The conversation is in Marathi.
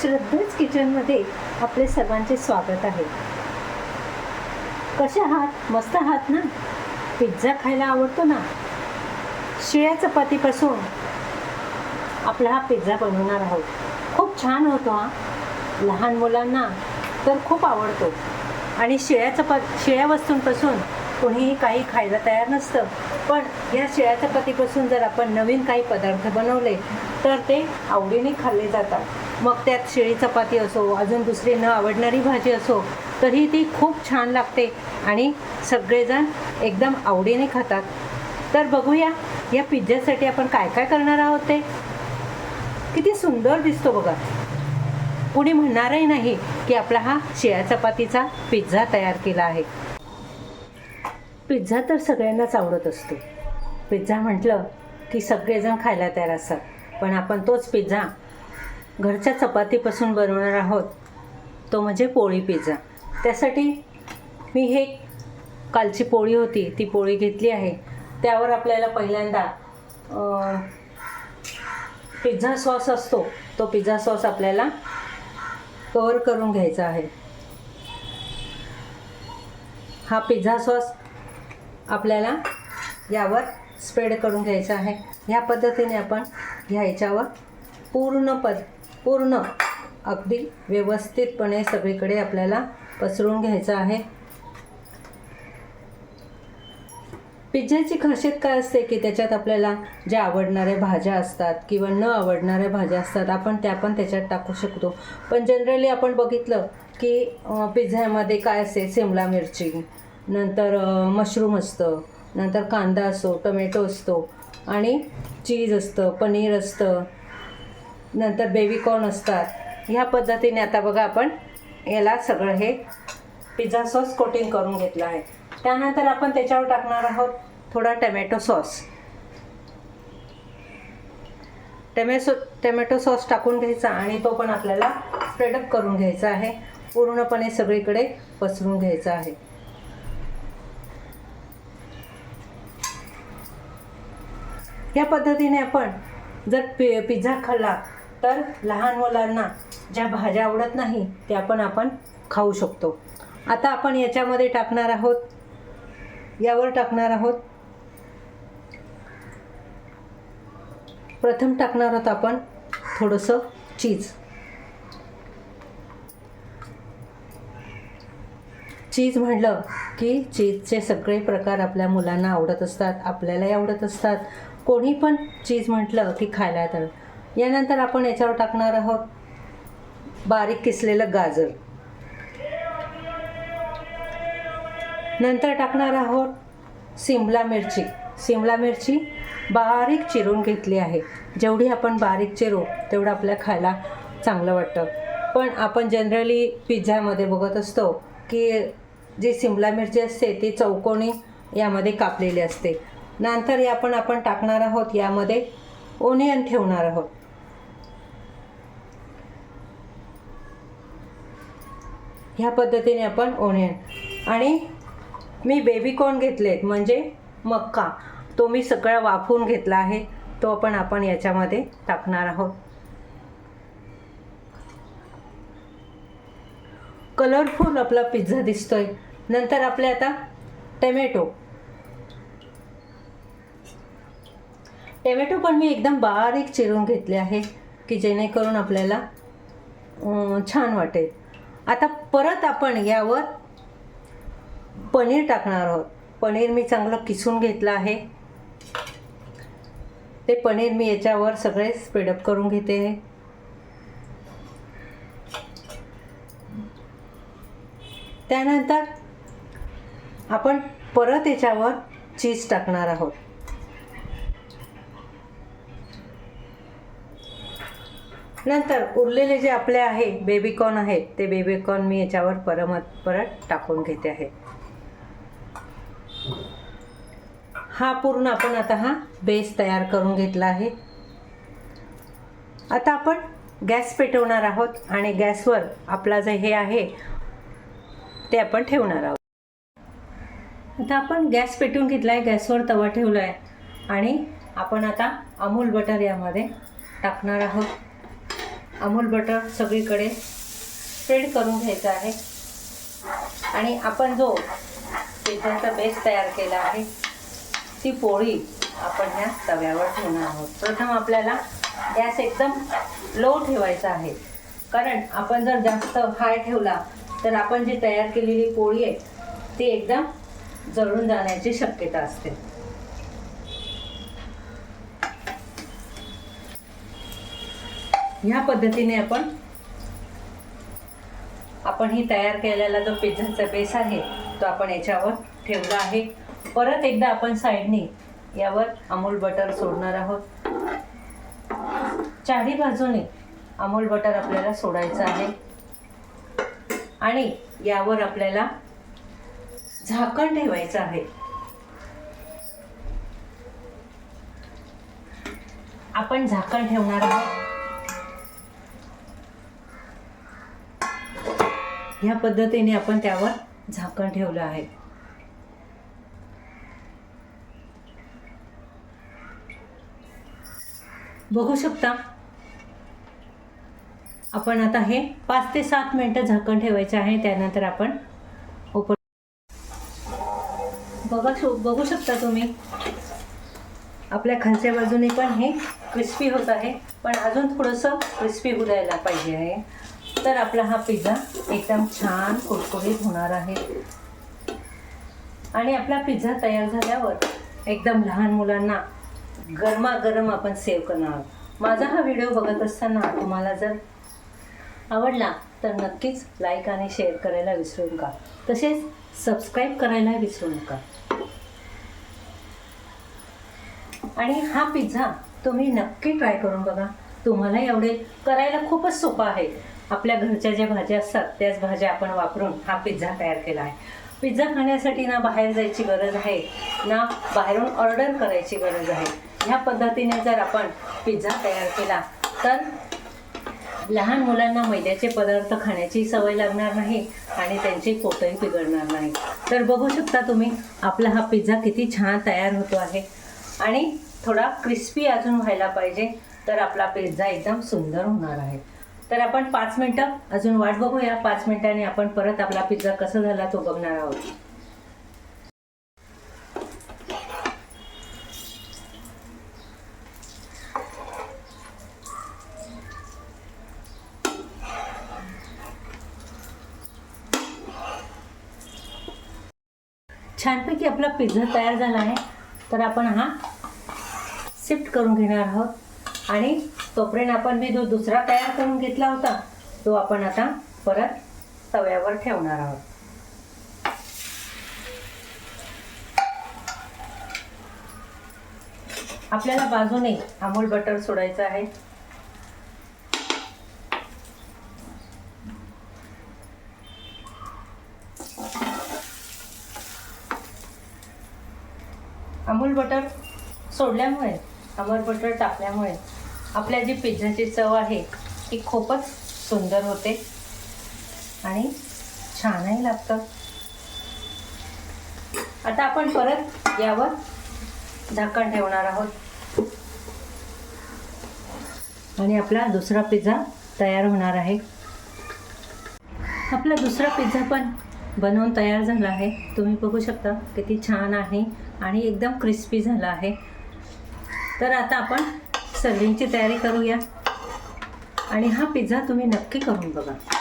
श्रद्धेच किचनमध्ये आपले सर्वांचे स्वागत आहे. कसे आहात? मस्त आहात ना? पिझ्झा खायला आवडतो ना? शिळ्या चपातीपासून आपला हा पिझ्झा बनवणार आहोत. खूप छान होतो हा. लहान मुलांना तर खूप आवडतो. आणि शिळ्या चपा शिळ्या वस्तूंपासून कोणीही काही खायला तयार नसतं. पण या शिळ्या चपातीपासून जर आपण नवीन काही पदार्थ बनवले तर ते आवडीने खाल्ले जातात. मग त्यात शिळी चपाती असो अजून दुसरी न आवडणारी भाजी असो तरी ती खूप छान लागते आणि सगळेजण एकदम आवडीने खातात. तर बघूया या पिझ्झासाठी आपण काय काय करणार आहोत ते? किती सुंदर दिसतो बघा. कुणी म्हणणारही नाही की आपला हा शिळ्या चपातीचा पिझ्झा तयार केला आहे. पिझ्झा तर सगळ्यांनाच आवडत असतो. पिझ्झा म्हटलं की सगळेजण खायला तयार असतात. पण आपण तोच पिझ्झा घरच्या चपातीपासून बनवणार आहोत तो म्हणजे पोळी पिझ्झा. त्यासाठी मी हे कालची पोळी होती ती पोळी घेतली आहे. त्यावर आपल्याला पहिल्यांदा पिझ्झा सॉस असतो तो पिझ्झा सॉस आपल्याला कवर करून घ्यायचा आहे. हा पिझ्झा सॉस आपल्याला यावर स्प्रेड करून घ्यायचा आहे. ह्या पद्धतीने आपण ह्याच्यावर पूर्ण पद पूर्ण अगदी व्यवस्थितपणे सगळीकडे आपल्याला पसरून घ्यायचं आहे. पिझ्झाची खासियत काय असते की त्याच्यात आपल्याला ज्या आवडणाऱ्या भाज्या असतात किंवा न आवडणाऱ्या भाज्या असतात आपण त्या पण त्याच्यात टाकू शकतो. पण जनरली आपण बघितलं की पिझ्झ्यामध्ये काय असते? सिमला मिरची नंतर मशरूम असतं नंतर कांदा असतो टोमॅटो असतो आणि चीज असतं पनीर असतं नंतर बेबीकॉर्न असतात. ह्या पद्धतीने आता बघा आपण याला सगळं हे पिझ्झा सॉस कोटिंग करून घेतलं आहे. त्यानंतर आपण त्याच्यावर टाकणार आहोत थोडा tomato sauce tomato tomato sauce टाकून घ्यायचा आणि तो पण आपल्याला स्प्रेडअप करून घ्यायचा आहे. पूर्णपणे सगळीकडे पसरून घ्यायचा आहे. या पद्धतीने आपण जर पि पिझ्झा खाल्ला तर लहान मुलांना ज्या भाज्या आवडत नाही त्या पण आपण खाऊ शकतो. आता आपण याच्यामध्ये टाकणार आहोत. यावर टाकणार आहोत. प्रथम टाकणार आहोत आपण थोडंसं चीज. चीज म्हटलं की चीजचे सगळे प्रकार आपल्या मुलांना आवडत असतात आपल्यालाही आवडत असतात. कोणी पण चीज म्हटलं की खायला तर. यानंतर आपण याच्यावर टाकणार आहोत बारीक किसलेलं गाजर. नंतर टाकणार आहोत सिमला मिरची. सिमला मिरची बारीक चिरून घेतली आहे. जेवढी आपण बारीक चिरू तेवढं आपल्या खायला चांगलं वाटतं. पण आपण जनरली पिझ्झामध्ये बघत असतो की जी सिमला मिरची असते ती चौकोनी यामध्ये कापलेली असते. नंतर या पण आपण टाकणार आहोत यामध्ये ओनियन ठेवणार आहोत. ह्या पद्धतीने आपण ओनियन. आणि मी बेबीकॉर्न घेतलेत म्हणजे मक्का. तो मी सगळा वाफवून घेतला आहे. तो पण आपण याच्यामध्ये टाकणार आहोत. कलरफुल आपला पिझ्झा दिसतोय. नंतर आपले आता टमॅटो टमॅटो पण मी एकदम बारीक चिरून घेतले आहे की जेणेकरून आपल्याला छान वाटेल. आता परत आपण यावर पनीर टाकणार आहोत. पनीर मी चांगलं किसून घेतलं आहे. ते पनीर मी याच्यावर सगळे स्प्रेडअप करून घेते. आहे त्यानंतर आपण परत याच्यावर चीज टाकणार आहोत. नंतर उरलेले जे आपले आहे बेबीकॉर्न आहेत ते बेबीकॉर्न मी याच्यावर परमत परत टाकून घेते आहे. हा पूर्ण आपण आता हा बेस तयार करून घेतला आहे. आता आपण गॅस पेटवणार आहोत आणि गॅसवर आपला जे हे आहे ते आपण ठेवणार आहोत. आता आपण गॅस पेटवून घेतला आहे गॅसवर तवा ठेवला आहे आणि आपण आता अमूल बटर यामध्ये टाकणार आहोत. अमूल बटर सगळीकडे स्प्रेड करून घ्यायचं आहे. आणि आपण जो पिझ्झाचा बेस तयार केला आहे ती पोळी आपण ह्या तव्यावर ठेवणार आहोत. प्रथम आपल्याला गॅस एकदम लो ठेवायचा आहे. कारण आपण जर जास्त हाय ठेवला तर आपण जी तयार केलेली पोळी आहे ती एकदम जळून जाण्याची शक्यता असते. ह्या पद्धतीने आपण आपण ही तयार केलेला जो पिझ्झाचा बेस आहे तो आपण याच्यावर ठेवला आहे. परत एकदा आपण साईडने यावर अमूल बटर सोडणार आहोत. चारही बाजूने अमूल बटर आपल्याला सोडायचं आहे. आणि यावर आपल्याला झाकण ठेवायचं आहे. आपण झाकण ठेवणार आहोत. ह्या पद्धतीने आपण त्यावर झाकण ठेवलं आहे. बघू शकता आपण आता हे पाच ते सात मिनिटं झाकण ठेवायचं आहे त्यानंतर आपण ओपन बघा बघू शकता तुम्ही आपल्या खालच्या बाजूने पण हे क्रिस्पी होत आहे पण अजून थोडंसं क्रिस्पी होऊ द्यायला पाहिजे आहे. तर आपला हा पिझ्झा एकदम छान कुरकुरीत होणार आहे. आणि आपला पिझ्झा तयार झाल्यावर एकदम लहान मुलांना गरमागरम आपण सेव करणार आहोत. माझा हा व्हिडिओ बघत असताना तुम्हाला जर आवडला तर नक्कीच लाईक आणि शेअर करायला विसरू नका. तसेच सबस्क्राईब करायला विसरू नका. आणि हा पिझ्झा तुम्ही नक्की ट्राय करून बघा. तुम्हालाही आवडेल करायला खूपच सोपा आहे. आपल्या घरच्या ज्या भाज्या असतात त्याच भाज्या आपण वापरून हा पिझ्झा तयार केला आहे. पिझ्झा खाण्यासाठी ना बाहेर जायची गरज आहे ना बाहेरून ऑर्डर करायची गरज आहे. ह्या पद्धतीने जर आपण पिझ्झा तयार केला तर लहान मुलांना मैद्याचे पदार्थ खाण्याची सवय लागणार नाही आणि त्यांची पोटही बिघडणार नाही. तर बघू शकता तुम्ही आपला हा पिझ्झा किती छान तयार होतो आहे. आणि थोडा क्रिस्पी अजून व्हायला पाहिजे तर आपला पिझ्झा एकदम सुंदर होणार आहे. तर आपण पाच मिनटं अजून वाट बघूया. पाच मिनिटांनी आपण परत आपला पिझ्झा कसा झाला तो बघणार आहोत. छानपैकी आपला पिझ्झा तयार झाला आहे. तर आपण हा शिफ्ट करून घेणार आहोत. आणि तोपर्यंत आपण मी जो दुसरा तयार करून घेतला होता तो आपण आता परत तव्यावर ठेवणार आहोत. आपल्याला बाजूने अमूल बटर सोडायचं आहे. अमूल बटर सोडल्यामुळे अमूल बटर टाकल्यामुळे आपल्या जी पिझ्झाची चव आहे ती खूपच सुंदर होते. आणि छानही लागतं. आता आपण परत यावर झाकण ठेवणार आहोत. आणि आपला दुसरा पिझ्झा तयार होणार आहे. आपला दुसरा पिझ्झा पण बनवून तयार झाला आहे. तुम्ही बघू शकता किती छान आहे आणि एकदम क्रिस्पी झाला आहे. तर आता आपण सर्विंगची तयारी करूया. आणि हा पिझ्झा तुम्ही नक्की करून बघा.